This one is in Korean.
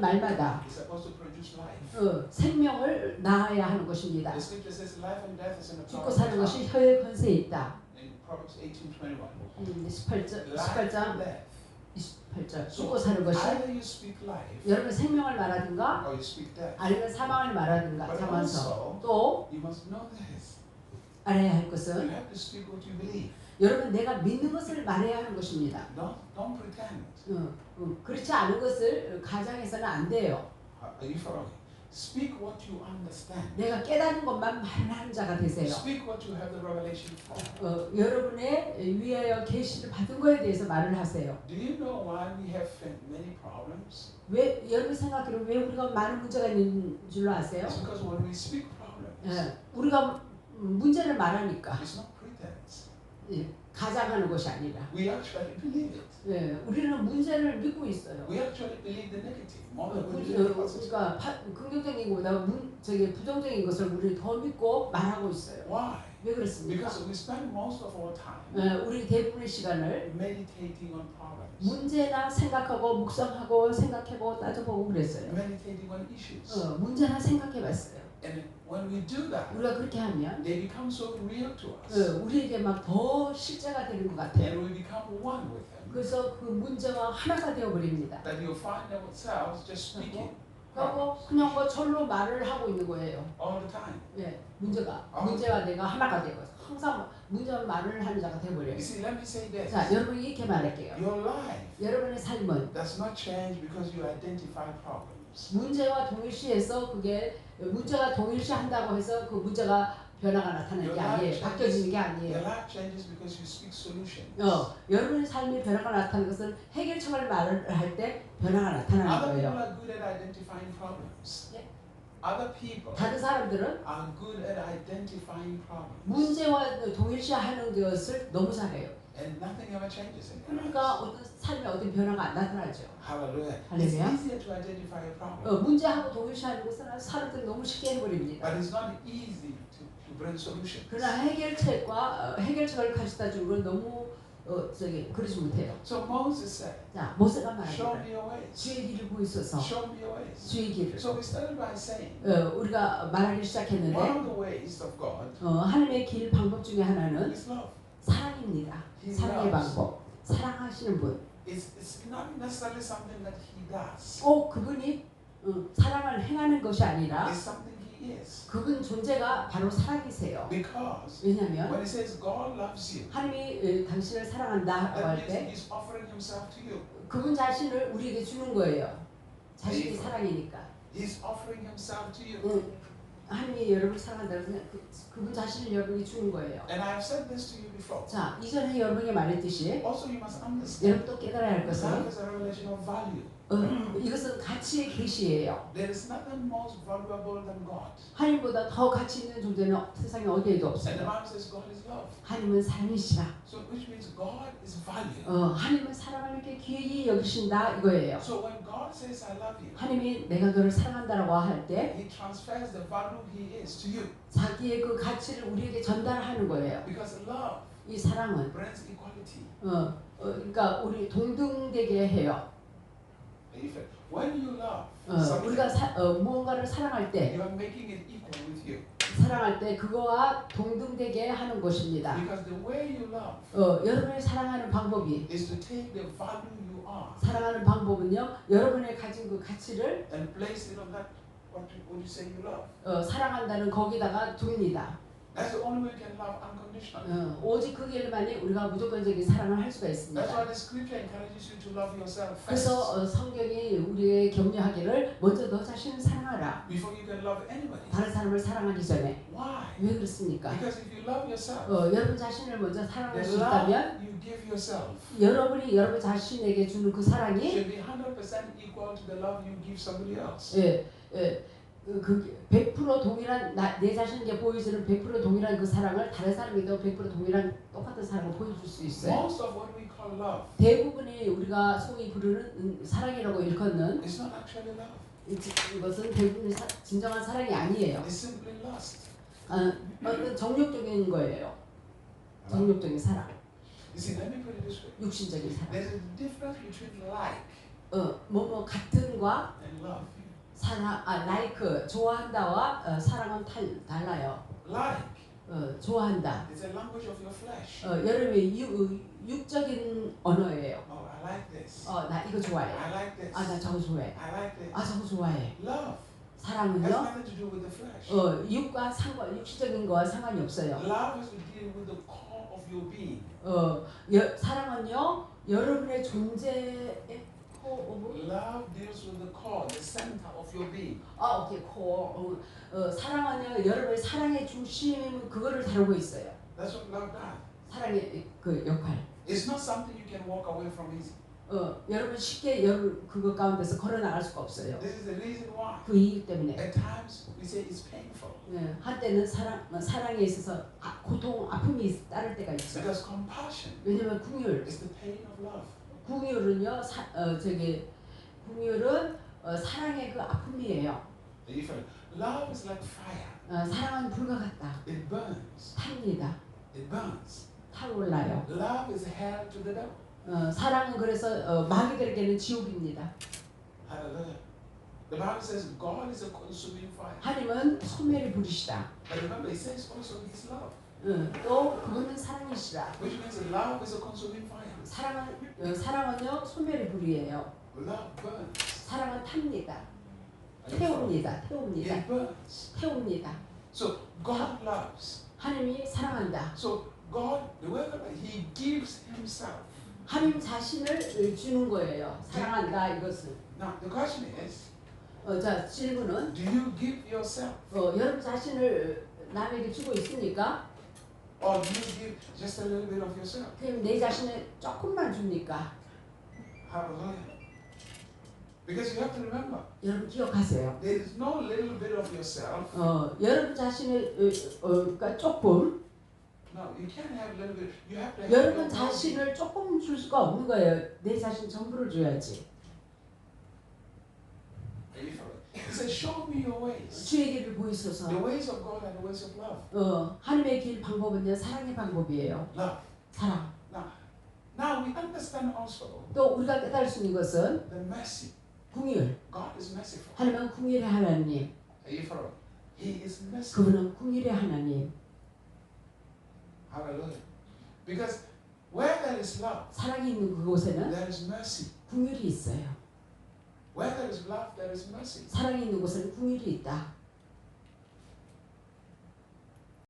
하는 life. 어, 생명을 낳아야 하는 것입니다. 죽고 사는 것이. 혀의 권세에 있다. In Proverbs 18:21. 음, 18절, Life 18장 and death. 28절 So 죽고 사는 것이 여러분 생명을 말하든가. 아니면 사망을 말하든가 also, 또. 알아야 할 것은 여러분 내가 믿는 것을 말해야 하는 것입니다. Don't don't pretend. 어, 어, 그렇지 않은 것을 가장해서는 안 돼요. Are you following? Speak what you understand. 내가 깨닫는 것만 말하는 자가 되세요. Speak what you have the revelation for. 어, 여러분의 위하여 계시를 받은 거에 대해서 말을 하세요. Do you know why we have many problems? 왜 여러분 생각해요? 왜 우리가 많은 문제가 있는 줄로 아세요? It's because when we speak problems, 예, 우리가 문제를 말하니까 it's not pretense. 예, 가장하는 것이 아니라 We actually believe it. 예, 우리는 문제를 믿고 있어요. We actually believe the negative more 어, than we 그, believe the 어, positive. 그러니까 파, 긍정적인 것보다 문, 저기 부정적인 것을 우리 더 믿고 말하고 있어요. Why? 왜 그렇습니까? Because we spend most of our time 예, 우리 대부분의 시간을 meditating on problems, 문제나 생각하고 묵상하고 생각해보고 따져보고 그랬어요. meditating on issues. 어, 문제나 생각해봤어요. And when we do that, 우리가 그렇게 하면 they become so real to us. 어, 우리에게 막 더 실제가 되는 것 같아요. And we become one with them. 그래서 그 문제와 하나가 되어 버립니다. That you find ourselves just speaking 그리고 그냥 뭐 절로 말을 하고 있는 거예요. all the time. 예, 문제가 아. 문제와 내가 하나가 되고 항상 문제와 말을 하는 자가 되어 버려요. You see, let me say this. 자, 여러분 이렇게 말할게요. Your life 여러분의 삶은 does not change because you identify problems. 문제와 동일시해서 그게 문제가 동일시 한다고 해서 그 문제가 변화가 나타나는 게 아니에요. 바뀌어지는 게 아니에요. 어, 여러분의 삶이 변화가 나타나는 것은 해결책을 말을 할 때 변화가 나타나는 거예요. 다른 사람들은. 문제와 동일시하는 것을 너무 잘해요. And nothing ever changes in 그러니까 lives. 어떤 삶에 어떤 변화가 안 나타나죠. Hallelujah. It's Hallelujah. easier to identify a problem. 어, 문제하고 것은 사람들이 너무 쉽게 해버립니다. But it's not easy to, to bring solutions. 그러나 해결책과 어, 해결책을 가져다 주는 건 너무 어, 저기 그러지 못해요. So Moses said, 자, 모세가 Show 말합니다. me your ways. 주의 길을 보이소서. Show me your ways. 주의 길을. So we started by saying, 어, 우리가 말하기 one 시작했는데 of the ways of God 어, 하나님의 길 방법 중에 하나는 is love. 사랑입니다. 사랑의. 방법. 사랑하시는 분. It's, it's not necessarily something that he does. 꼭 그분이 어, 사랑을 행하는 것이 아니라 It's something he is. 그분 존재가 바로 사랑이세요. Because 왜냐하면 when it says God loves you, 하나님이 어, 당신을 사랑한다라고 that 할 means 때 he's offering himself to you. 그분 자신을 우리에게 주는 거예요. 자신이 네. 사랑이니까. He's offering himself to you. 응. 하나님이 여러분을 사랑한다고 그, 그분 자신을 여러분이 주는 거예요. And I have said this to you before. 자, 이전에 여러분에게 말했듯이 Also, you must understand 여러분 또 깨달아야 할 것은 love is a revelation of value. 어, 이것은 가치의 계시예요. There is nothing most valuable than God. 하나님보다 더 가치 있는 존재는 세상에 어디에도 없어요. Bible says God is love. 하나님은 사랑이시라. So, which means God is value. 어, 하나님은 사람을 이렇게 귀히 여기신다 이거예요. So, when God says, I love you, 하나님이 내가 너를 사랑한다라고 할 때 He transfers the value He is to you. 자기의 그 가치를 우리에게 전달하는 거예요. Because love 이 사랑은 brings equality. 어, 어 그러니까 우리 동등되게 해요. If when you love 어, 우리가 사, 어, 무언가를 사랑할 때 you are making it equal with you. 사랑할 때 그거와 동등되게 하는 것입니다. Because the way you love 어, 여러분을 사랑하는 방법이 is to take the value you are 사랑하는 방법은요 여러분의 가진 그 가치를 and place it on that what you, what you say you love. 어, 사랑한다는 거기다가 둡니다. That's the only way we can love unconditionally. 어, 오직 그 길만이 우리가 무조건적인 사랑을 할 수가 That's why 있습니다. the scripture encourages you to love yourself 그래서 first 어, 성경이 우리의 격려하기를 먼저 너 자신을 사랑하라. before you can love anybody. 다른 사람을 사랑하기 전에 Why? 왜 그렇습니까? Because if you love yourself, 어, 여러분 자신을 먼저 사랑할 the 수 love 있다면 you give yourself 여러분이 여러분 자신에게 주는 그 사랑이 should be 100% equal to the love you give somebody else. 예, 예, 그, 그100% 동일한 나, 내 자신에게 보여주는 100% 동일한 그 사랑을 다른 사람에게도 100% 동일한 똑같은 사랑을 보여줄 수 있어요. Most of what we call love 대부분의 우리가 소위 부르는 음, 사랑이라고 일컫는. 이- 이것은 대부분의 사, 진정한 사랑이 아니에요. It's simply lust. 어, 어떤 정욕적인 거예요. 정욕적인 사랑, You see, let me put it this way. 육신적인 사랑. There's a difference between like 어, 뭐뭐 같은과 and love. 사랑, 아, like 좋아한다와 어, 사랑은 탈, 달라요. Like 어, 좋아한다. is a language of your flesh. 어, 여러분의 유, 육적인 언어예요. Oh, I like this. 어, 나 이거 좋아해. I like this. 아, 나 저거 좋아해. I like this. 아, 저거 좋아해. Love has 사랑은요? nothing to do with the flesh. 어, 육과 상관, 육시적인 거와 상관이 없어요. Love has to deal with the core of your being. 어, 여, 사랑은요, 여러분의 존재의 Love deals with the core, the center of your being. 아, 오케이, 코. 어, 어, 사랑은요, 여러분의 사랑의 중심 그거를 다루고 있어요. That's what love does. 사랑의 그 역할. It's not something you can walk away from easy. 어, 여러분 쉽게 여러분 그거 가운데서 걸어 나갈 수가 없어요. This is the reason why. 그 이유 때문에. At times we say it's painful 예, 한때는 사랑 어, 사랑에 있어서 아, 고통, 아픔이 따를 때가 있죠. because compassion 왜냐면 궁율, is the pain of love. 궁율은요, 사, 어, 저기 궁율은 어, 사랑의 그 아픔이에요. If love is like fire, 어, 사랑은 불과 같다. it burns. 탑니다. It burns. 타올라요. Love is hell to the devil. 어, 사랑은 그래서 어, 마귀들에게는 지옥입니다. Hallelujah. The Bible says God is a consuming fire. 하나님은 소멸이 부리시다. But remember, it says also His love, 어, 또 그분은 사랑 이시라. which means love is a consuming fire. 사랑은 어, 사랑은요 소멸이 불이에요. Love burns. 사랑은 탑니다. 태웁니다. 태웁니다. It burns. 태웁니다. So God loves. 하나님이 사랑한다. So God, the way God, He gives Himself. 하나님 자신을 주는 거예요. 사랑한다 이것은. Now the question is, 어, 자 질문은 do you give yourself, 어, 여러분 자신을 남에게 주고 있습니까? Or you give just a little bit of yourself? 그럼 내 자신을 조금만 줍니까? Hallelujah. Because you have to remember, 여러분 기억하세요. there is no little bit of yourself. 어, 여러분 자신을 어, 어, 그러니까 조금 No, you can't have little bit. You have to 여러분 자신을 조금 줄 수가 없는 거예요. 내 자신 전부를 줘야지. Are you following? He said, Show me your ways. 주의 길을 보이소서. The ways of God and the ways of love. 어, 하나님의 길 방법은요 사랑의 방법이에요. Love. 사랑. Now we understand also 또 우리가 깨달을 수 있는 것은 the mercy. 궁율. God is merciful. 하나님은 궁율의 하나님. Are you following? He is merciful. 그분은 궁율의 하나님. Hallelujah. Because where there is love, 사랑이 있는 그곳에는 there is mercy. 궁율이 있어요. Where there is love, there is mercy. 사랑이 있는 곳에는 궁율이 있다.